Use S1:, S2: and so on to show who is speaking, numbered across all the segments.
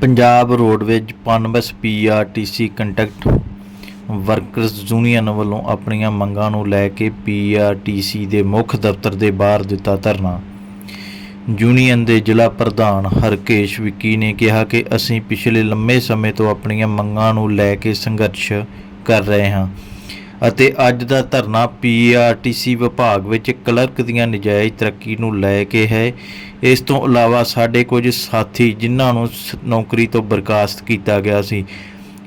S1: Punjab roadways Punbus PRTC contract workers union ਵੱਲੋਂ ਆਪਣੀਆਂ ਮੰਗਾਂ ਨੂੰ ਲੈ ਕੇ ਪੀਆਰਟੀਸੀ ਦੇ ਮੁੱਖ ਦਫ਼ਤਰ ਦੇ ਬਾਹਰ ਦਿੱਤਾ ਧਰਨਾ। ਯੂਨੀਅਨ ਦੇ ਜ਼ਿਲ੍ਹਾ ਪ੍ਰਧਾਨ ਹਰਕੇਸ਼ ਵਿੱਕੀ ਨੇ ਕਿਹਾ ਕਿ ਅਸੀਂ ਪਿਛਲੇ ਲੰਮੇ ਸਮੇਂ ਤੋਂ ਆਪਣੀਆਂ ਮੰਗਾਂ ਨੂੰ ਲੈ ਕੇ ਸੰਘਰਸ਼ ਕਰ ਰਹੇ ਹਾਂ। ਅਤੇ ਅੱਜ ਦਾ ਧਰਨਾ ਪੀਆਰਟੀਸੀ ਵਿਭਾਗ ਵਿੱਚ ਕਲਰਕ ਦੀਆਂ ਨਜਾਇਜ਼ ਤਰੱਕੀ ਨੂੰ ਲੈ ਕੇ ਹੈ। ਇਸ ਤੋਂ ਇਲਾਵਾ ਸਾਡੇ ਕੁਝ ਸਾਥੀ ਜਿਨ੍ਹਾਂ ਨੂੰ ਸ- ਨੌਕਰੀ ਤੋਂ ਬਰਖਾਸਤ ਕੀਤਾ ਗਿਆ ਸੀ,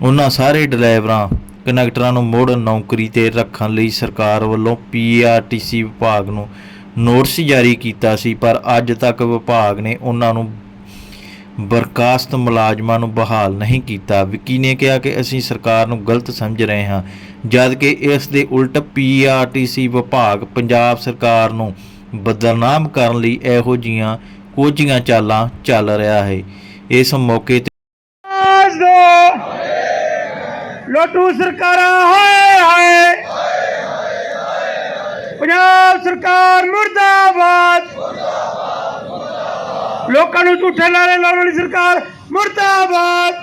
S1: ਉਹਨਾਂ ਸਾਰੇ ਡਰਾਈਵਰਾਂ ਕਨੈਕਟਰਾਂ ਨੂੰ ਮੁੜ ਨੌਕਰੀ ਤੇ ਰੱਖਣ ਲਈ ਸਰਕਾਰ ਵੱਲੋਂ ਪੀਆਰਟੀਸੀ ਵਿਭਾਗ ਨੂੰ ਨੋਟਿਸ ਜਾਰੀ ਕੀਤਾ ਸੀ, ਪਰ ਅੱਜ ਤੱਕ ਵਿਭਾਗ ਨੇ ਉਹਨਾਂ ਨੂੰ ਬਰਖਾਸਤ ਮੁਲਾਜ਼ਮਾਂ ਨੂੰ ਬਹਾਲ ਨਹੀਂ ਕੀਤਾ। ਵਿੱਕੀ ਨੇ ਕਿਹਾ ਕਿ ਅਸੀਂ ਸਰਕਾਰ ਨੂੰ ਗਲਤ ਸਮਝ ਰਹੇ ਹਾਂ ਜਦ ਕਿ ਇਸ ਦੇ ਉਲਟ ਪੀਆਰਟੀਸੀ ਵਿਭਾਗ ਪੰਜਾਬ ਸਰਕਾਰ ਨੂੰ ਬਦਨਾਮ ਕਰਨ ਲਈ ਇਹੋ ਜੀਆਂ ਕੋਝੀਆਂ ਚਾਲਾਂ ਚੱਲ ਰਿਹਾ ਹੈ। ਇਸ ਮੌਕੇ ਤੇ
S2: ਲੋਟੂ ਸਰਕਾਰਾਂ, ਹਾਏ ਹਾਏ। ਪੰਜਾਬ ਸਰਕਾਰ ਮੁਰਦਾਬਾਦ। ਲੋਕਾਂ ਨੂੰ ਝੂਠੇ ਲਾਰੇ ਲਾਉਣ ਵਾਲੀ ਸਰਕਾਰ ਮੁਰਦਾਬਾਦ।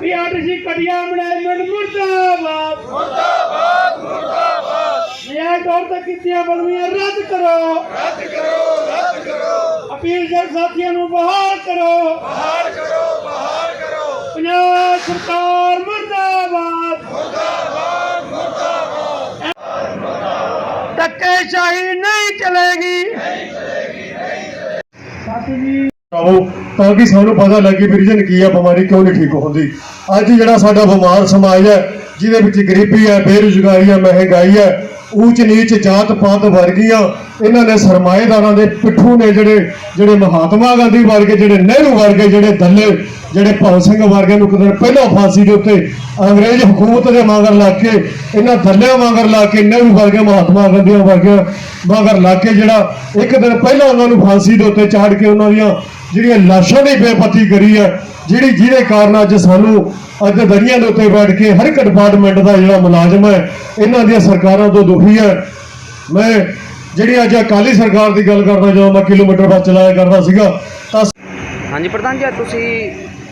S2: ਪੀਆਰਟੀਸੀ ਕਟਿਆ ਮੈਨੇਜਮੈਂਟ ਮੁਰਦਾਬਾਦ। ਮੁਰਦਾਬਾਦ ਮੁਰਦਾਬਾਦ। ਨਿਆਂ ਤੌਰ ਤੇ ਕੀਤੀਆਂ ਬਦਲੀਆਂ ਰੱਦ ਕਰੋ। ਰੱਦ ਕਰੋ ਰੱਦ ਕਰੋ। ਅਪੀਲ ਜਨ ਸਾਥੀਆਂ ਨੂੰ ਬਹਾਲ ਕਰੋ। ਬਹਾਲ ਕਰੋ ਬਹਾਲ ਕਰੋ। ਪੰਜਾਬ ਸਰਕਾਰ ਮੁਰਦਾਬਾਦ ਮੁਰਦਾਬਾਦ ਮੁਰਦਾਬਾਦ ਧੱਕੇਸ਼ਾਹੀ ਨਹੀਂ ਚਲੇਗੀ ਨਹੀਂ ਚਲੇਗੀ।
S3: ਆਓ, ਤਾਂ ਕਿ ਸਾਨੂੰ ਪਤਾ ਲੱਗੇ ਵੀ ਰੀਜਨ ਕੀ ਆ, ਬਿਮਾਰੀ ਕਿਉਂ ਨਹੀਂ ਠੀਕ ਹੁੰਦੀ। ਅੱਜ ਜਿਹੜਾ ਸਾਡਾ ਬਿਮਾਰ ਸਮਾਜ ਹੈ, ਜਿਹਦੇ ਵਿੱਚ ਗਰੀਬੀ ਹੈ, ਬੇਰੁਜ਼ਗਾਰੀ ਹੈ, ਮਹਿੰਗਾਈ ਹੈ ਊਚ ਨੀਚ ਜਾਤ ਪਾਤ ਵਰਗੀਆਂ ਇਹਨਾਂ ਨੇ ਸਰਮਾਏਦਾਰਾਂ ਦੇ ਪਿੱਠੂ ਨੇ ਜਿਹੜੇ ਜਿਹੜੇ ਮਹਾਤਮਾ ਗਾਂਧੀ ਵਰਗੇ, ਜਿਹੜੇ ਨਹਿਰੂ ਵਰਗੇ, ਜਿਹੜੇ ਦੱਲੇ, ਜਿਹੜੇ ਭਗਤ ਸਿੰਘ ਵਰਗੇ ਨੂੰ ਕਿਤੇ ਪਹਿਲਾਂ ਫਾਂਸੀ ਦੇ ਉੱਤੇ ਅੰਗਰੇਜ਼ ਹਕੂਮਤ ਦੇ ਮਗਰ ਲੱਗ ਕੇ, ਇਹਨਾਂ ਦੱਲਿਆਂ ਮਗਰ ਲਾ ਕੇ, ਨਹਿਰੂ ਵਰਗੇ, ਮਹਾਤਮਾ ਗਾਂਧੀ ਵਰਗੇ ਮਗਰ ਲੱਗ ਕੇ ਜਿਹੜਾ ਇੱਕ ਦਿਨ ਪਹਿਲਾਂ ਉਹਨਾਂ ਨੂੰ ਫਾਂਸੀ ਦੇ ਉੱਤੇ ਚਾੜ ਕੇ ਉਹਨਾਂ ਦੀਆਂ ਜਿਹੜੀਆਂ ਲਾਸ਼ਾਂ ਦੀ ਬੇਪਤੀ ਕਰੀ ਹੈ, ਜਿਹੜੀ ਜਿਹਦੇ ਕਾਰਨ ਅੱਜ ਸਾਨੂੰ ਅੱਜ ਦਰਿਆ ਦੇ ਉੱਤੇ ਬੈਠ ਕੇ ਹਰ ਇੱਕ ਡਿਪਾਰਟਮੈਂਟ ਦਾ ਜਿਹੜਾ ਮੁਲਾਜ਼ਮ ਹੈ ਇਹਨਾਂ ਦੀਆਂ ਸਰਕਾਰਾਂ ਤੋਂ ਦੁਖੀ ਹੈ। ਮੈਂ ਜਿਹੜੀ ਅੱਜ ਅਕਾਲੀ ਸਰਕਾਰ ਦੀ ਗੱਲ ਕਰਦਾ ਜਦੋਂ ਮੈਂ ਕਿਲੋਮੀਟਰ ਬੱਸ ਚਲਾਇਆ ਕਰਦਾ ਸੀਗਾ ਤਾਂ
S4: ਹਾਂਜੀ ਪ੍ਰਧਾਨ ਜੀ ਅੱਜ ਤੁਸੀਂ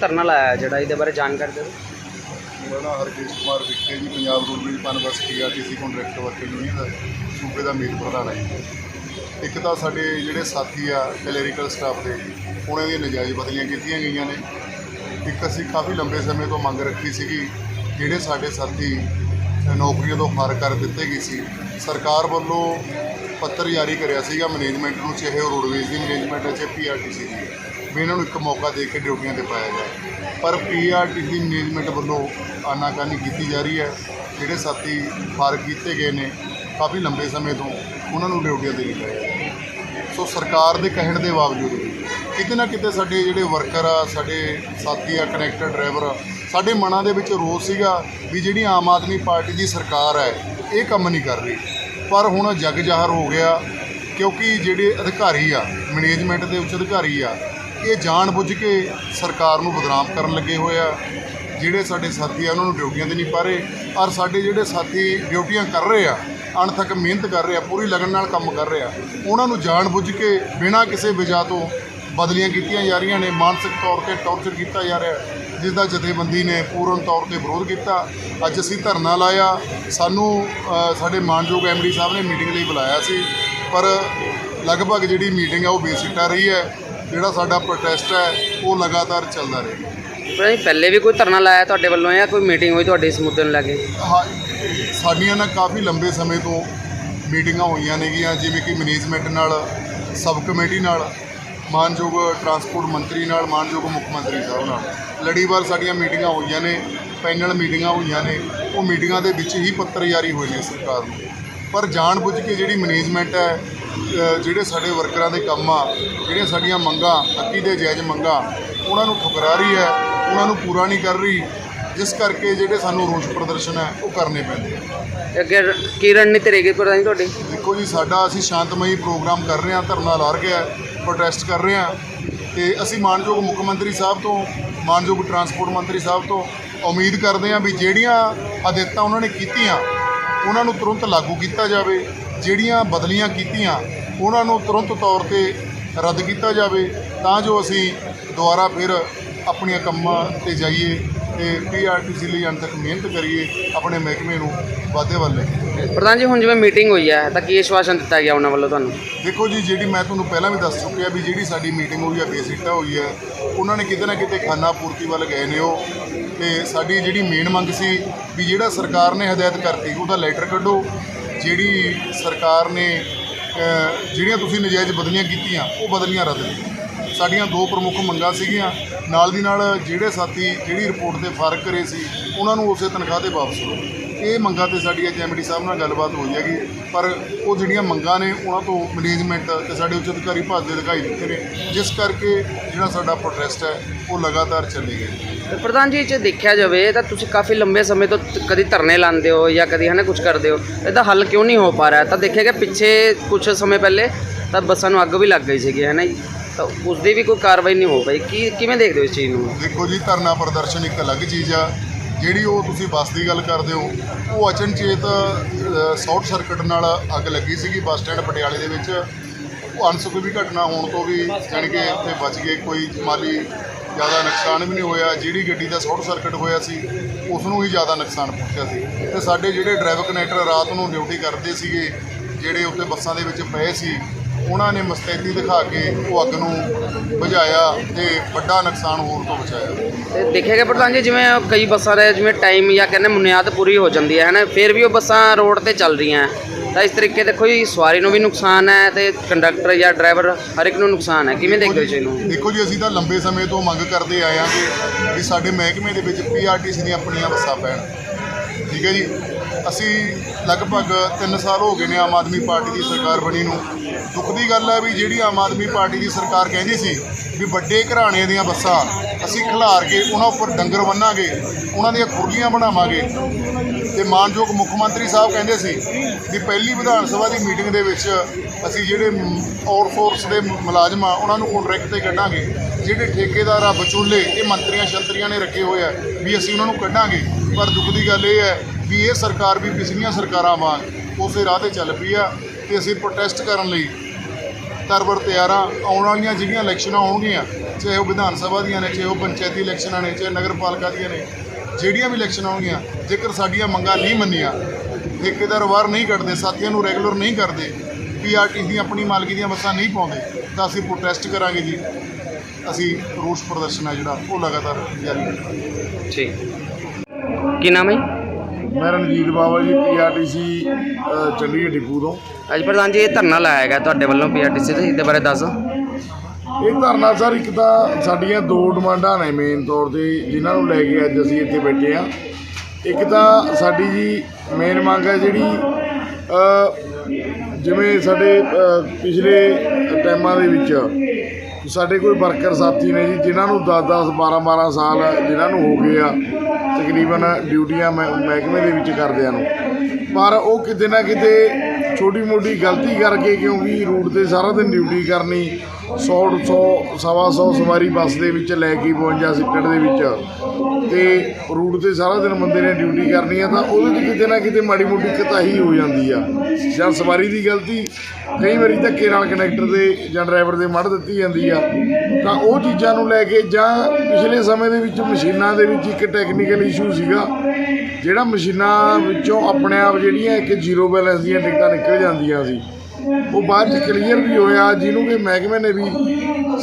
S4: ਧਰਨਾ ਲਾਇਆ ਜਿਹੜਾ ਇਹਦੇ ਬਾਰੇ ਜਾਣਕਾਰੀ ਦਿਓ।
S5: ਮੇਰਾ ਨਾਮ ਹਰਕੇਸ਼ ਕੁਮਾਰ ਵਿਖੇ ਜੀ Punjab roadways Punbus PRTC contract worker union ਦਾ ਸੂਬੇ ਦਾ ਮੀਤ ਪ੍ਰਧਾਨ ਹੈ। ਇੱਕ ਤਾਂ ਸਾਡੇ ਜਿਹੜੇ ਸਾਥੀ ਆ ਕਲੈਰੀਕਲ ਸਟਾਫ ਦੇ ਉਹਨਾਂ ਦੀਆਂ ਨਜਾਇਜ਼ ਬਦਲੀਆਂ ਕੀਤੀਆਂ ਗਈਆਂ ਨੇ। ਇੱਕ ਅਸੀਂ ਕਾਫੀ ਲੰਬੇ ਸਮੇਂ ਤੋਂ ਮੰਗ ਰੱਖੀ ਸੀਗੀ ਜਿਹੜੇ ਸਾਡੇ ਸਾਥੀ ਨੌਕਰੀਆਂ ਤੋਂ ਫਾਰ ਕਰ ਦਿੱਤੇ ਗਏ ਸੀ, ਸਰਕਾਰ ਵੱਲੋਂ ਪੱਤਰ ਜਾਰੀ ਕਰਿਆ ਸੀਗਾ ਮੈਨੇਜਮੈਂਟ ਨੂੰ, ਚਾਹੇ ਉਹ ਰੋਡਵੇਜ਼ ਦੀ ਮੈਨੇਜਮੈਂਟ ਹੈ, ਚਾਹੇ ਪੀਆਰਟੀਸੀ ਦੀ ਵੀ ਇਹਨਾਂ ਨੂੰ ਇੱਕ ਮੌਕਾ ਦੇ ਕੇ ਡਿਊਟੀਆਂ ਤੇ ਪਾਇਆ ਜਾਏ। ਪਰ ਪੀਆਰਟੀਸੀ ਮੈਨੇਜਮੈਂਟ ਵੱਲੋਂ ਆਨਾਕਾਨੀ ਕੀਤੀ ਜਾ ਰਹੀ ਹੈ, ਜਿਹੜੇ ਸਾਥੀ ਫਾਰ ਕੀਤੇ ਗਏ ਨੇ, ਕਾਫੀ ਲੰਬੇ ਸਮੇਂ ਤੋਂ ਉਹਨਾਂ ਨੂੰ ਡਿਊਟੀਆਂ ਤੇ ਨਹੀਂ ਪਾਇਆ ਸੋ ਸਰਕਾਰ ਦੇ ਕਹਿਣ ਦੇ ਬਾਵਜੂਦ ਕਿਤੇ ਨਾ ਕਿਤੇ ਸਾਡੇ ਜਿਹੜੇ ਵਰਕਰ ਆ ਸਾਡੇ ਸਾਥੀ ਆ ਕਨੈਕਟਰ ਡਰਾਈਵਰ ਆ, ਸਾਡੇ ਮਨਾਂ ਦੇ ਵਿੱਚ ਰੋਸ ਸੀਗਾ ਵੀ ਜਿਹੜੀ ਆਮ ਆਦਮੀ ਪਾਰਟੀ ਦੀ ਸਰਕਾਰ ਹੈ ਇਹ ਕੰਮ ਨਹੀਂ ਕਰ ਰਹੀ। ਪਰ ਹੁਣ ਜਗ ਜ਼ਾਹਰ ਹੋ ਗਿਆ ਕਿਉਂਕਿ ਜਿਹੜੇ ਅਧਿਕਾਰੀ ਆ ਮੈਨੇਜਮੈਂਟ ਦੇ ਉੱਚ ਅਧਿਕਾਰੀ ਆ ਇਹ ਜਾਣਬੁੱਝ ਕੇ ਸਰਕਾਰ ਨੂੰ ਬਦਨਾਮ ਕਰਨ ਲੱਗੇ ਹੋਏ ਆ। ਜਿਹੜੇ ਸਾਡੇ ਸਾਥੀ ਆ ਉਹਨਾਂ ਨੂੰ ਡਿਊਟੀਆਂ ਤੇ ਨਹੀਂ ਪਾ ਰਹੇ ਔਰ ਸਾਡੇ ਜਿਹੜੇ ਸਾਥੀ ਡਿਊਟੀਆਂ ਕਰ ਰਹੇ ਆ ਅਣਥੱਕ ਮਿਹਨਤ ਕਰ ਰਹੇ ਆ ਪੂਰੀ ਲਗਨ ਨਾਲ ਕੰਮ ਕਰ ਰਹੇ ਆ ਉਹਨਾਂ ਨੂੰ ਜਾਣਬੁੱਝ ਕੇ ਬਿਨਾਂ ਕਿਸੇ ਵਜ੍ਹਾ ਤੋਂ ਬਦਲੀਆਂ ਕੀਤੀਆਂ ਜਾ ਰਹੀਆਂ ਨੇ ਮਾਨਸਿਕ ਤੌਰ ਤੇ ਟੌਰਚਰ ਕੀਤਾ ਜਾ ਰਿਹਾ ਜਿਸ ਦਾ ਜਥੇਬੰਦੀ ਨੇ ਪੂਰਨ ਤੌਰ ਤੇ ਵਿਰੋਧ ਕੀਤਾ। ਅੱਜ ਅਸੀਂ ਧਰਨਾ ਲਾਇਆ ਸਾਨੂੰ ਸਾਡੇ ਮਾਨਯੋਗ ਐਮਡੀ ਸਾਹਿਬ ਨੇ ਮੀਟਿੰਗ ਲਈ ਬੁਲਾਇਆ ਸੀ ਪਰ ਲਗਭਗ ਜਿਹੜੀ ਮੀਟਿੰਗ ਹੈ ਉਹ ਬੇਸਿੱਟਾ ਰਹੀ ਹੈ ਜਿਹੜਾ ਸਾਡਾ ਪ੍ਰੋਟੈਸਟ ਹੈ ਉਹ ਲਗਾਤਾਰ ਚੱਲਦਾ
S4: ਪ੍ਰਧਾਨ ਜੀ ਪਹਿਲੇ ਵੀ ਕੋਈ ਧਰਨਾ ਲਾਇਆ ਤੁਹਾਡੇ ਵੱਲੋਂ ਜਾਂ ਕੋਈ ਮੀਟਿੰਗ ਹੋਈ ਤੁਹਾਡੇ ਇਸ ਮੁੱਦੇ ਨੂੰ ਲੈ ਕੇ?
S5: ਹਾਂ ਸਾਡੀਆਂ ਨਾ ਕਾਫੀ ਲੰਬੇ ਸਮੇਂ ਤੋਂ ਮੀਟਿੰਗਾਂ ਹੋਈਆਂ ਨੇਗੀਆਂ ਜਿਵੇਂ ਕਿ ਮੈਨੇਜਮੈਂਟ ਨਾਲ ਸਬ ਕਮੇਟੀ ਨਾਲ ਮਾਨਯੋਗ ਟਰਾਂਸਪੋਰਟ ਮੰਤਰੀ ਨਾਲ ਮਾਨਯੋਗ ਮੁੱਖ ਮੰਤਰੀ ਸਾਹਿਬ ਨਾਲ। ਲੜੀਵਾਰ ਸਾਡੀਆਂ ਮੀਟਿੰਗਾਂ ਹੋਈਆਂ ਨੇ ਪੈਨਲ ਮੀਟਿੰਗਾਂ ਹੋਈਆਂ ਨੇ। ਉਹ ਮੀਟਿੰਗਾਂ ਦੇ ਵਿੱਚ ਹੀ ਪੱਤਰ ਜਾਰੀ ਹੋਏ ਨੇ ਸਰਕਾਰ ਨੂੰ। ਪਰ ਜਾਣਬੁੱਝ ਕੇ ਜਿਹੜੀ ਮੈਨੇਜਮੈਂਟ ਹੈ ਜਿਹੜੇ ਸਾਡੇ ਵਰਕਰਾਂ ਦੇ ਕੰਮ ਆ ਜਿਹੜੀਆਂ ਸਾਡੀਆਂ ਮੰਗਾਂ ਹੱਕੀ ਦੇ ਜਾਇਜ਼ ਮੰਗਾਂ ਉਹਨਾਂ ਨੂੰ ਠੁਕਰਾ ਰਹੀ ਹੈ ਉਹਨਾਂ ਨੂੰ ਪੂਰਾ ਨਹੀਂ ਕਰ ਰਹੀ ਜਿਸ ਕਰਕੇ ਜਿਹੜੇ ਸਾਨੂੰ ਰੋਸ ਪ੍ਰਦਰਸ਼ਨ ਹੈ ਉਹ ਕਰਨੇ ਪੈਂਦੇ ਆ।
S4: ਅੱਗੇ ਕੀ ਰਣਨੀਤੀ ਰਹੇਗੀ ਪ੍ਰਧਾਨ ਤੁਹਾਡੀ?
S5: ਦੇਖੋ ਜੀ ਸਾਡਾ ਅਸੀਂ ਸ਼ਾਂਤਮਈ ਪ੍ਰੋਗਰਾਮ ਕਰ ਰਹੇ ਹਾਂ ਧਰਨਾ ਲਾ ਰਹੇ ਹਾਂ। ਪ੍ਰੋਟੈਸਟ ਕਰ ਰਹੇ ਹਾਂ ਤੇ ਅਸੀਂ ਮਾਨਯੋਗ ਮੁੱਖ ਮੰਤਰੀ ਸਾਹਿਬ ਤੋਂ, ਮਾਨਯੋਗ ਟਰਾਂਸਪੋਰਟ ਮੰਤਰੀ ਸਾਹਿਬ ਤੋਂ ਉਮੀਦ ਕਰਦੇ ਹਾਂ ਵੀ ਜਿਹੜੀਆਂ ਹਦਾਇਤਾਂ ਉਹਨਾਂ ਨੇ ਕੀਤੀਆਂ, ਉਹਨਾਂ ਨੂੰ ਤੁਰੰਤ ਲਾਗੂ ਕੀਤਾ ਜਾਵੇ। ਜਿਹੜੀਆਂ ਬਦਲੀਆਂ ਕੀਤੀਆਂ, ਉਹਨਾਂ ਨੂੰ ਤੁਰੰਤ ਤੌਰ ਤੇ ਰੱਦ ਕੀਤਾ ਜਾਵੇ। ਤਾਂ ਜੋ ਅਸੀਂ ਦੁਬਾਰਾ ਫਿਰ ਆਪਣੀਆਂ ਕੰਮਾਂ ਤੇ ਜਾਈਏ ਤੇ ਪੀਆਰਟੀਸੀ ਲਈ ਅੰਤ ਤੱਕ ਮਿਹਨਤ ਕਰੀਏ, ਆਪਣੇ ਮਹਿਕਮੇ ਨੂੰ ਵਾਧੇ ਵੱਲ ਲੈ ਕੇ।
S4: ਪ੍ਰਧਾਨ ਜੀ, ਹੁਣ ਜਿਵੇਂ ਮੀਟਿੰਗ ਹੋਈ ਹੈ, ਤਾਂ ਕੀ ਆਸ਼ਵਾਸਨ ਦਿੱਤਾ ਗਿਆ ਉਹਨਾਂ ਵੱਲੋਂ ਤੁਹਾਨੂੰ?
S5: ਦੇਖੋ ਜੀ, ਜਿਹੜੀ ਮੈਂ ਤੁਹਾਨੂੰ ਪਹਿਲਾਂ ਵੀ ਦੱਸ ਚੁੱਕਿਆ ਵੀ ਜਿਹੜੀ ਸਾਡੀ ਮੀਟਿੰਗ ਹੋਈ ਹੈ ਬੇਸਿਕਟਾ ਹੋਈ ਹੈ, ਉਹਨਾਂ ਨੇ ਕਿਤੇ ਨਾ ਕਿਤੇ ਖਾਨਾ ਪੂਰਤੀ ਵੱਲ ਗਏ ਨੇ ਉਹ। ਤੇ ਸਾਡੀ ਜਿਹੜੀ ਮੇਨ ਮੰਗ ਸੀ ਵੀ ਜਿਹੜਾ ਸਰਕਾਰ ਨੇ ਹਦਾਇਤ ਕਰਤੀ, ਉਹਦਾ ਲੈਟਰ ਕੱਢੋ। ਜਿਹੜੀ ਸਰਕਾਰ ਨੇ ਜਿਹੜੀਆਂ ਤੁਸੀਂ ਨਜਾਇਜ਼ ਬਦਲੀਆਂ ਕੀਤੀਆਂ, ਉਹ ਬਦਲੀਆਂ ਰੱਦ ਕਰੋ ਸਾਡੀਆਂ ਦੋ ਪ੍ਰਮੁੱਖ ਮੰਗਾਂ ਸੀਗੀਆਂ। ਨਾਲ ਦੀ ਨਾਲ ਜਿਹੜੇ ਸਾਥੀ, ਜਿਹੜੀ ਰਿਪੋਰਟ ਤੇ ਫ਼ਰਕ ਕਰੇ ਸੀ, ਉਹਨਾਂ ਨੂੰ ਉਸੇ ਤਨਖਾਹ ਤੇ ਵਾਪਸ ਕਰੋ। ਇਹ ਮੰਗਾਂ ਤੇ ਸਾਡੀ ਅੱਜ ਐਮਡੀ ਸਾਹਿਬ ਨਾਲ ਗੱਲਬਾਤ ਹੋਈ ਹੈਗੀ ਪਰ ਉਹ ਜਿਹੜੀਆਂ ਮੰਗਾਂ ਨੇ ਉਹਨਾਂ ਤੋਂ ਮੈਨੇਜਮੈਂਟ ਤੇ ਸਾਡੇ ਉੱਚ ਅਧਿਕਾਰੀ ਭੱਜਦੇ ਦਿਖਾਈ ਦਿੱਤੇ ਨੇ। ਜਿਸ ਕਰਕੇ ਜਿਹੜਾ ਸਾਡਾ ਪ੍ਰੋਟੈਸਟ ਹੈ ਉਹ ਲਗਾਤਾਰ ਚੱਲੀ
S4: ਤੇ ਪ੍ਰਧਾਨ ਜੀ ਜੇ ਦੇਖਿਆ ਜਾਵੇ ਤਾਂ ਤੁਸੀਂ ਕਾਫੀ ਲੰਬੇ ਸਮੇਂ ਤੋਂ ਕਦੀ ਧਰਨੇ ਲਾਉਂਦੇ ਹੋ ਜਾਂ ਕਦੀ ਹਨਾ ਕੁਝ ਕਰਦੇ ਹੋ ਇਹਦਾ ਹੱਲ ਕਿਉਂ ਨਹੀਂ ਹੋ ਪਾ ਰਿਹਾ? ਤਾਂ ਦੇਖਿਆ ਕਿ ਪਿੱਛੇ ਕੁਝ ਸਮੇਂ ਪਹਿਲੇ ਤਾਂ ਬੱਸਾਂ ਨੂੰ ਅੱਗ ਵੀ ਲੱਗ ਗਈ ਸੀਗੀ ਹੈ ਨਾ ਜੀ। ਤਾਂ ਉਸ ਦੀ ਵੀ ਕੋਈ ਕਾਰਵਾਈ ਨਹੀਂ ਹੋ ਪਈ। ਕੀ ਕਿਵੇਂ ਦੇਖਦੇ ਹੋ ਇਸ ਚੀਜ਼ ਨੂੰ?
S5: ਦੇਖੋ ਜੀ ਧਰਨਾ ਪ੍ਰਦਰਸ਼ਨ ਇੱਕ ਅਲੱਗ ਚੀਜ਼ ਆ। ਜਿਹੜੀ ਉਹ ਤੁਸੀਂ ਬੱਸ ਦੀ ਗੱਲ ਕਰਦੇ ਹੋ, ਉਹ ਅਚਨਚੇਤ ਸ਼ਾਰਟ ਸਰਕਟ ਨਾਲ ਅੱਗ ਲੱਗੀ ਸੀਗੀ ਬੱਸ ਸਟੈਂਡ ਪਟਿਆਲੇ ਦੇ ਵਿੱਚ। ਉਹ ਅਨਸੁਖਵੀ ਘਟਨਾ ਹੋਣ ਤੋਂ ਵੀ ਜਾਣੀ ਕਿ ਉੱਥੇ ਬਚ ਗਏ, ਕੋਈ ਮਾਲੀ ਜ਼ਿਆਦਾ ਨੁਕਸਾਨ ਵੀ ਨਹੀਂ ਹੋਇਆ। ਜਿਹੜੀ ਗੱਡੀ ਦਾ ਸ਼ਾਰਟ ਸਰਕਟ ਹੋਇਆ ਸੀ ਉਸ ਨੂੰ ਹੀ ਜ਼ਿਆਦਾ ਨੁਕਸਾਨ ਪਹੁੰਚਿਆ ਸੀ। ਤੇ ਸਾਡੇ ਜਿਹੜੇ ਡਰਾਈਵਰ ਕਨੈਕਟਰ ਰਾਤ ਨੂੰ ਡਿਊਟੀ ਕਰਦੇ ਸੀਗੇ, ਜਿਹੜੇ ਉੱਤੇ ਬੱਸਾਂ ਦੇ ਵਿੱਚ ਪਏ ਸੀ ਉਹਨਾਂ ਨੇ ਮਸਤੈਦੀ ਦਿਖਾ ਕੇ ਉਹ ਅੱਗ ਨੂੰ ਬੁਝਾਇਆ ਤੇ ਵੱਡਾ ਨੁਕਸਾਨ ਹੋਣ ਤੋਂ ਬਚਾਇਆ।
S4: ਤੇ ਦੇਖਿਆ ਗਿਆ ਪ੍ਰਧਾਨ ਜੀ ਜਿਵੇਂ ਕਈ ਬੱਸਾਂ ਦੇ ਜਿਵੇਂ ਟਾਈਮ ਜਾਂ ਕਹਿੰਦੇ ਮੁਨਿਆਦ ਪੂਰੀ ਹੋ ਜਾਂਦੀ ਹੈ ਹੈ ਨਾ ਫਿਰ ਵੀ ਉਹ ਬੱਸਾਂ ਰੋਡ ਤੇ ਚੱਲ ਰਹੀਆਂ ਹੈ। ਤਾਂ ਇਸ ਤਰੀਕੇ ਦੇਖੋ ਜੀ ਸਵਾਰੀ ਨੂੰ ਵੀ ਨੁਕਸਾਨ ਹੈ ਤੇ ਕੰਡਕਟਰ ਜਾਂ ਡਰਾਈਵਰ ਹਰ ਇੱਕ ਨੂੰ ਨੁਕਸਾਨ ਹੈ। ਕਿਵੇਂ ਦੇਖਦੇ ਹੋ ਇਸ ਚੀਜ਼ ਨੂੰ
S5: ਦੇਖੋ ਜੀ ਅਸੀਂ ਤਾਂ ਲੰਬੇ ਸਮੇਂ ਤੋਂ ਮੰਗ ਕਰਦੇ ਆਏ ਹਾਂ ਕਿ ਵੀ ਸਾਡੇ ਮਹਿਕਮੇ ਦੇ ਵਿੱਚ ਪੀਆਰਟੀਸੀ ਦੀਆਂ ਆਪਣੀਆਂ ਬੱਸਾਂ ਪੈਣ। ਠੀਕ ਹੈ ਜੀ। ਅਸੀਂ ਲਗਭਗ 3 ਸਾਲ ਹੋ ਗਏ ਨੇ ਆਮ ਆਦਮੀ ਪਾਰਟੀ ਦੀ ਸਰਕਾਰ ਬਣੀ ਨੂੰ। ਦੁੱਖ ਦੀ ਗੱਲ ਹੈ ਵੀ ਜਿਹੜੀ ਆਮ ਆਦਮੀ ਪਾਰਟੀ ਦੀ ਸਰਕਾਰ ਕਹਿੰਦੀ ਸੀ ਵੀ ਵੱਡੇ ਘਰਾਣੇ ਦੀਆਂ ਬੱਸਾਂ ਅਸੀਂ ਖਿਲਾਰ ਕੇ ਉਹਨਾਂ ਉੱਪਰ ਡੰਗਰ ਬੰਨਾਂਗੇ, ਉਹਨਾਂ ਦੀਆਂ ਖੁਰਲੀਆਂ ਬਣਾਵਾਂਗੇ। ਤੇ ਮਾਨਯੋਗ ਮੁੱਖ ਮੰਤਰੀ ਸਾਹਿਬ ਕਹਿੰਦੇ ਸੀ ਵੀ ਪਹਿਲੀ ਵਿਧਾਨ ਸਭਾ ਦੀ ਮੀਟਿੰਗ ਦੇ ਵਿੱਚ ਅਸੀਂ ਜਿਹੜੇ ਆਊਟਸੋਰਸ ਦੇ ਮੁਲਾਜ਼ਮ ਆ, ਉਹਨਾਂ ਨੂੰ ਕੰਟਰੈਕਟ ਤੇ ਕੱਢਾਂਗੇ। ਜਿਹੜੇ ਠੇਕੇਦਾਰ ਆ, ਵਿਚੋਲੇ, ਇਹ ਮੰਤਰੀਆਂ ਸ਼ੰਤਰੀਆਂ ਨੇ ਰੱਖੇ ਹੋਏ ਆ ਵੀ ਅਸੀਂ ਉਹਨਾਂ ਨੂੰ ਕੱਢਾਂਗੇ। ਪਰ ਦੁੱਖ ਦੀ ਗੱਲ ਇਹ ਹੈ ਵੀ ਇਹ ਸਰਕਾਰ ਵੀ ਪਿਛਲੀਆਂ ਸਰਕਾਰਾਂ ਵਾਂਗ ਉਸੇ ਰਾਹ ਤੇ ਚੱਲ ਪਈ ਆ ਤੇ ਅਸੀਂ ਪ੍ਰੋਟੈਸਟ ਕਰਨ ਲਈ ਤਰਬਰ ਤਿਆਰਾਂ ਆਉਣ ਵਾਲੀਆਂ ਜਿਹੜੀਆਂ ਇਲੈਕਸ਼ਨਾਂ ਹੋਣਗੀਆਂ, ਚਾਹੇ ਉਹ ਵਿਧਾਨ ਸਭਾ ਦੀਆਂ ਨੇ, ਚਾਹੇ ਉਹ ਪੰਚਾਇਤੀ ਇਲੈਕਸ਼ਨਾਂ ਨੇ, ਚਾਹੇ ਨਗਰ ਪਾਲਿਕਾ ਦੀਆਂ ਨੇ, ਜਿਹੜੀਆਂ ਵੀ ਇਲੈਕਸ਼ਨਾਂ ਹੋਣਗੀਆਂ, ਜੇਕਰ ਸਾਡੀਆਂ ਮੰਗਾਂ ਨਹੀਂ ਮੰਨੀਆਂ, ਠੇਕੇਦਾਰ ਵਾਰ ਨਹੀਂ ਕੱਢਦੇ, ਸਾਥੀਆਂ ਨੂੰ ਰੈਗੂਲਰ ਨਹੀਂ ਕਰਦੇ ਪੀਆਰਟੀ ਦੀਆਂ ਆਪਣੀ ਮਾਲਕੀ ਦੀਆਂ ਬੱਸਾਂ ਨਹੀਂ ਪਾਉਂਦੇ, ਤਾਂ ਅਸੀਂ ਪ੍ਰੋਟੈਸਟ ਕਰਾਂਗੇ ਜੀ। ਅਸੀਂ ਰੋਸ ਪ੍ਰਦਰਸ਼ਨ ਹੈ ਜਿਹੜਾ ਉਹ ਲਗਾਤਾਰ ਜਾਰੀ ਰੱਖਾਂਗੇ।
S4: ਠੀਕ। ਕੀ ਨਾਮ ਹੈ ਜੀ?
S6: ਮੈਂ ਰਣਜੀਤ ਬਾਵਾ ਜੀ ਪੀਆਰਟੀਸੀ ਚੰਡੀਗੜ੍ਹ ਡਿਪੂ ਤੋਂ।
S4: ਅੱਜ ਪ੍ਰਧਾਨ ਜੀ ਇਹ ਧਰਨਾ ਲਾਇਆ ਗਿਆ ਤੁਹਾਡੇ ਵੱਲੋਂ ਪੀਆਰਟੀਸੀ ਤੇ ਇਹਦੇ ਬਾਰੇ ਦੱਸੋ
S6: ਇਹ ਧਰਨਾ ਸਰ ਇੱਕ ਤਾਂ ਸਾਡੀਆਂ ਦੋ ਡਿਮਾਂਡਾਂ ਨੇ ਮੇਨ ਤੌਰ ਤੇ ਜਿਨ੍ਹਾਂ ਨੂੰ ਲੈ ਕੇ ਅੱਜ ਅਸੀਂ ਇੱਥੇ ਬੈਠੇ ਆ ਇੱਕ ਤਾਂ ਸਾਡੀ ਜੀ ਮੇਨ ਮੰਗ ਹੈ ਜਿਹੜੀ ਅ, ਜਿਵੇਂ ਸਾਡੇ ਅ, ਪਿਛਲੇ ਟਾਈਮਾਂ ਦੇ ਵਿੱਚ ਸਾਡੇ ਕੋਈ ਵਰਕਰ ਸਾਥੀ ਨੇ ਜੀ, ਜਿਨ੍ਹਾਂ ਨੂੰ 10 10 12 12 ਸਾਲ ਜਿਨ੍ਹਾਂ ਨੂੰ ਹੋ ਗਏ ਆ, ਤਕਰੀਬਨ ਡਿਊਟੀਆਂ ਮਹਿ- ਮਹਿਕਮੇ ਦੇ ਵਿੱਚ ਕਰਦਿਆਂ ਨੂੰ। ਪਰ ਉਹ ਕਿਤੇ ਨਾ ਕਿਤੇ ਛੋਟੀ ਮੋਟੀ ਗਲਤੀ ਕਰਕੇ ਕਿਉਂਕਿ ਰੂਟ ਤੇ ਸਾਰਾ ਦਿਨ ਡਿਊਟੀ ਕਰਨੀ 100 100 ਸਵਾ ਸੌ ਸਵਾਰੀ ਬੱਸ ਦੇ ਵਿੱਚ ਲੈ ਕੇ 52 ਸਿੱਕੜ ਦੇ ਵਿੱਚ। ਤੇ ਰੂਟ ਤੇ ਸਾਰਾ ਦਿਨ ਬੰਦੇ ਨੇ ਡਿਊਟੀ ਕਰਨੀ ਆ, ਤਾਂ ਉਹਦੇ 'ਚ ਕਿਤੇ ਨਾ ਕਿਤੇ ਮਾੜੀ ਮੋਟੀ ਕਤਾਹੀ ਹੋ ਜਾਂਦੀ ਆ। ਜਾਂ ਸਵਾਰੀ ਦੀ ਗਲਤੀ, ਕਈ ਵਾਰੀ ਧੱਕੇ ਨਾਲ ਕਨੈਕਟਰ ਦੇ ਜਾਂ ਡਰਾਈਵਰ ਦੇ ਮੜ ਦਿੱਤੀ ਜਾਂਦੀ ਆ। ਤਾਂ ਉਹ ਚੀਜ਼ਾਂ ਨੂੰ ਲੈ ਕੇ ਜਾਂ ਪਿਛਲੇ ਸਮੇਂ ਦੇ ਵਿੱਚ ਮਸ਼ੀਨਾਂ ਦੇ ਵਿੱਚ ਇੱਕ ਟੈਕਨੀਕਲ ਇਸ਼ੂ ਸੀਗਾ, ਜਿਹੜਾ ਮਸ਼ੀਨਾਂ ਵਿੱਚੋਂ ਆਪਣੇ ਆਪ ਜਿਹੜੀਆਂ ਇੱਕ ਜ਼ੀਰੋ ਬੈਲੈਂਸ ਦੀਆਂ ਟਿਕਟਾਂ ਨਿਕਲ ਜਾਂਦੀਆਂ ਸੀ। ਉਹ ਬਾਅਦ ਚ ਕਲੀਅਰ ਵੀ ਹੋਇਆ ਜਿਹਨੂੰ ਕਿ ਮਹਿਕਮੇ ਨੇ ਵੀ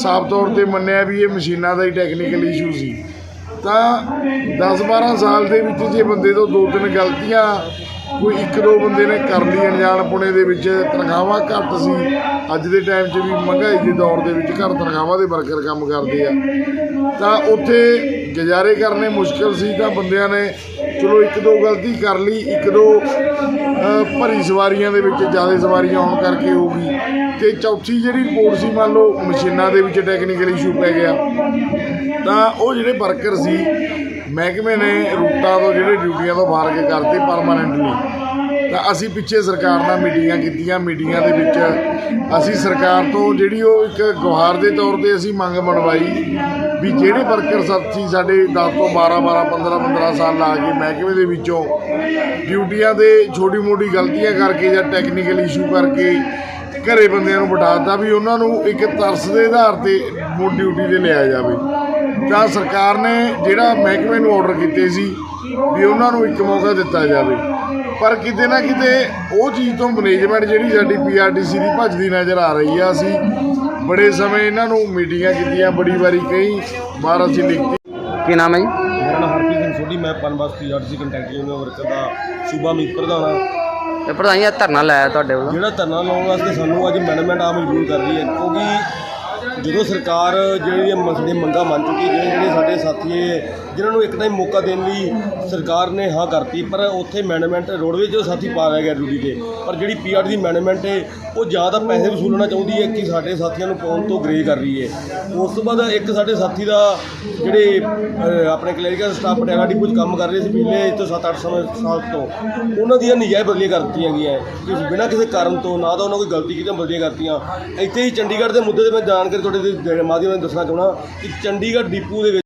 S6: ਸਾਫ਼ ਤੌਰ ਤੇ ਮੰਨਿਆ ਵੀ ਇਹ ਮਸ਼ੀਨਾਂ ਦਾ ਹੀ ਟੈਕਨੀਕਲ ਇਸ਼ੂ ਸੀ। ਤਾਂ 10-12 ਸਾਲ ਦੇ ਵਿੱਚ ਜੇ ਬੰਦੇ ਤੋਂ ਦੋ ਤਿੰਨ ਗਲਤੀਆਂ ਕੋਈ ਇੱਕ ਦੋ ਬੰਦੇ ਨੇ ਕਰ ਲਈ ਅਣਜਾਣਪੁਣੇ ਦੇ ਵਿੱਚ ਤਨਖਾਹਾਂ ਘੱਟ ਸੀ। ਅੱਜ ਦੇ ਟਾਈਮ 'ਚ ਵੀ ਮਹਿੰਗਾਈ ਦੇ ਦੌਰ ਦੇ ਵਿੱਚ ਘਰ ਤਨਖਾਹਾਂ ਦੇ ਵਰਕਰ ਕੰਮ ਕਰਦੇ ਆ। ਤਾਂ ਉੱਥੇ ਗੁਜ਼ਾਰੇ ਕਰਨੇ ਮੁਸ਼ਕਲ ਸੀ ਤਾਂ ਬੰਦਿਆਂ ਨੇ ਚਲੋ ਇੱਕ ਦੋ ਗਲਤੀ ਕਰ ਲਈ, ਇੱਕ ਦੋ ਭਰੀ ਸਵਾਰੀਆਂ ਦੇ ਵਿੱਚ, ਜ਼ਿਆਦਾ ਸਵਾਰੀਆਂ ਆਉਣ ਕਰਕੇ ਹੋ ਗਈ। ਤੇ ਚੌਥੀ ਜਿਹੜੀ ਰਿਪੋਰਟ ਸੀ, ਮੰਨ ਲਓ, ਮਸ਼ੀਨਾਂ ਦੇ ਵਿੱਚ ਟੈਕਨੀਕਲ ਇਸ਼ੂ ਪੈ ਗਿਆ। ਤਾਂ ਉਹ ਜਿਹੜੇ ਵਰਕਰ ਸੀ, ਮਹਿਕਮੇ ਨੇ ਰੂਟਾਂ ਤੋਂ ਜਿਹੜੇ ਡਿਊਟੀਆਂ ਤੋਂ ਬਾਹਰ ਕੇ ਕਰਤੇ ਪਰਮਾਨੈਂਟਲੀ ਤਾਂ ਅਸੀਂ ਪਿੱਛੇ ਸਰਕਾਰ ਨਾਲ ਮੀਟਿੰਗਾਂ ਕੀਤੀਆਂ ਮੀਟਿੰਗਾਂ ਦੇ ਵਿੱਚ ਅਸੀਂ ਸਰਕਾਰ ਤੋਂ ਜਿਹੜੀ ਉਹ ਇੱਕ ਗੁਹਾਰ ਦੇ ਤੌਰ ਤੇ ਅਸੀਂ ਮੰਗ ਮਨਵਾਈ ਵੀ ਜਿਹੜੇ ਵਰਕਰ ਸਾਥੀ ਸਾਡੇ 10 ਤੋਂ 12 12 15 15 ਸਾਲ ਲਾ ਕੇ ਮਹਿਕਮੇ ਦੇ ਵਿੱਚੋਂ ਡਿਊਟੀਆਂ ਦੇ ਛੋਟੀ ਮੋਟੀ ਗਲਤੀਆਂ ਕਰਕੇ ਜਾਂ ਟੈਕਨੀਕਲ ਇਸ਼ੂ ਕਰਕੇ ਘਰੇ ਬੰਦਿਆਂ ਨੂੰ ਬਿਠਾਤਾ ਵੀ ਉਹਨਾਂ ਨੂੰ ਇੱਕ ਤਰਸ ਦੇ ਆਧਾਰ ਤੇ ਮੁੜ ਡਿਊਟੀ ਤੇ ਲਿਆ ਜਾਵੇ। ਤਾਂ ਸਰਕਾਰ ਨੇ ਜਿਹੜਾ ਮਹਿਕਮੇ ਨੂੰ ਆਰਡਰ ਕੀਤੇ ਸੀ ਵੀ ਉਹਨਾਂ ਨੂੰ ਇੱਕ ਮੌਕਾ ਦਿੱਤਾ ਜਾਵੇ। ਪਰ ਕਿਤੇ ਨਾ ਕਿਤੇ ਉਹ ਚੀਜ਼ ਤੋਂ ਮੈਨੇਜਮੈਂਟ ਜਿਹੜੀ ਸਾਡੀ ਪੀਆਰਟੀਸੀ ਦੀ ਭੱਜਦੀ ਨਜ਼ਰ ਆ ਰਹੀ ਆ। ਅਸੀਂ ਬੜੇ ਸਮੇਂ ਇਹਨਾਂ ਨੂੰ ਮੀਟਿੰਗਾਂ ਕੀਤੀਆਂ ਬੜੀ ਵਾਰੀ ਕਈ ਵਾਰ ਅਸੀਂ ਲਿਖਤੀ।
S4: ਕੀ ਨਾਮ ਹੈ ਜੀ?
S7: ਮੇਰਾ ਨਾਮ ਹਰਪ੍ਰੀਤ ਸਿੰਘ ਸੋਢੀ ਮੈਂ Punbus PRTC contact union worker ਦਾ ਸੂਬਾ ਮੀਤ ਪ੍ਰਧਾਨ ਹਾਂ।
S4: ਤੇ ਪ੍ਰਧਾਨ ਜੀ ਇਹ ਧਰਨਾ ਲਾਇਆ ਤੁਹਾਡੇ ਵੱਲੋਂ।
S7: ਜਿਹੜਾ ਧਰਨਾ ਲਾਉਣ ਵਾਸਤੇ ਸਾਨੂੰ ਅੱਜ ਮੈਨੇਜਮੈਂਟ ਆ ਮਜਬੂਰ ਕਰ ਰਹੀ ਹੈ ਕਿਉਂਕਿ ਜਦੋਂ ਸਰਕਾਰ ਜਿਹੜੀ ਮ- ਸਾਡੀਆਂ ਮੰਗਾਂ ਮੰਨ ਚੁੱਕੀ ਜਿਹੜੇ ਜਿਹੜੇ ਸਾਡੇ ਸਾਥੀ ਹੈ, ਜਿਨ੍ਹਾਂ ਨੂੰ ਇੱਕ ਟਾਈਮ ਮੌਕਾ ਦੇਣ ਲਈ ਸਰਕਾਰ ਨੇ ਹਾਂ ਕਰਤੀ ਪਰ ਉੱਥੇ ਮੈਨੇਜਮੈਂਟ ਰੋਡਵੇਜ ਜੋ ਸਾਥੀ ਪਾ ਰਿਹਾ ਗਿਆ ਡਿਊਟੀ ਤੇ। ਪਰ ਜਿਹੜੀ ਪੀਆਰ ਦੀ ਮੈਨੇਜਮੈਂਟ ਹੈ ਉਹ ਜ਼ਿਆਦਾ ਪੈਸੇ ਵਸੂਲਣਾ ਚਾਹੁੰਦੀ ਹੈ ਕਿ ਸਾਡੇ ਸਾਥੀਆਂ ਨੂੰ ਪਾਉਣ ਤੋਂ ਗਰੇ ਕਰ ਰਹੀ ਹੈ ਉਸ ਤੋਂ ਬਾਅਦ ਇੱਕ ਸਾਡੇ ਸਾਥੀ ਦਾ ਜਿਹੜੇ ਆਪਣੇ ਕਲੈਰੀਕਲ ਸਟਾਫ ਪਟਿਆਲਾ ਡਿਪੂ 'ਚ ਕੰਮ ਕਰ ਰਹੇ ਸੀ ਪਿਛਲੇ ਤੋਂ 7-8 ਸਮੇਂ ਸਾਲ ਤੋਂ ਉਹਨਾਂ ਦੀਆਂ ਨਜਾਇਜ਼ ਬਦਲੀਆਂ ਕਰ ਦਿੱਤੀਆਂ ਗਈਆਂ। ਕਿ ਬਿਨਾਂ ਕਿਸੇ ਕਾਰਨ ਤੋਂ ਨਾ ਤਾਂ ਉਹਨਾਂ ਕੋਈ ਗਲਤੀ ਕੀਤੀ ਬਦਲੀਆਂ ਕਰਤੀਆਂ। ਇੱਥੇ ਹੀ ਚੰਡੀਗੜ੍ਹ ਦੇ ਮੁੱਦੇ ਤੇ ਮੈਂ ਜਾਣਕਾਰੀ ਤੁਹਾਡੇ ਦੇ ਮਾਧਿਅਮ ਨਾਲ ਦੱਸਣਾ ਚਾਹੁੰਦਾ ਕਿ ਚੰਡੀਗੜ੍ਹ ਡਿਪੂ ਦੇ ਵਿੱਚ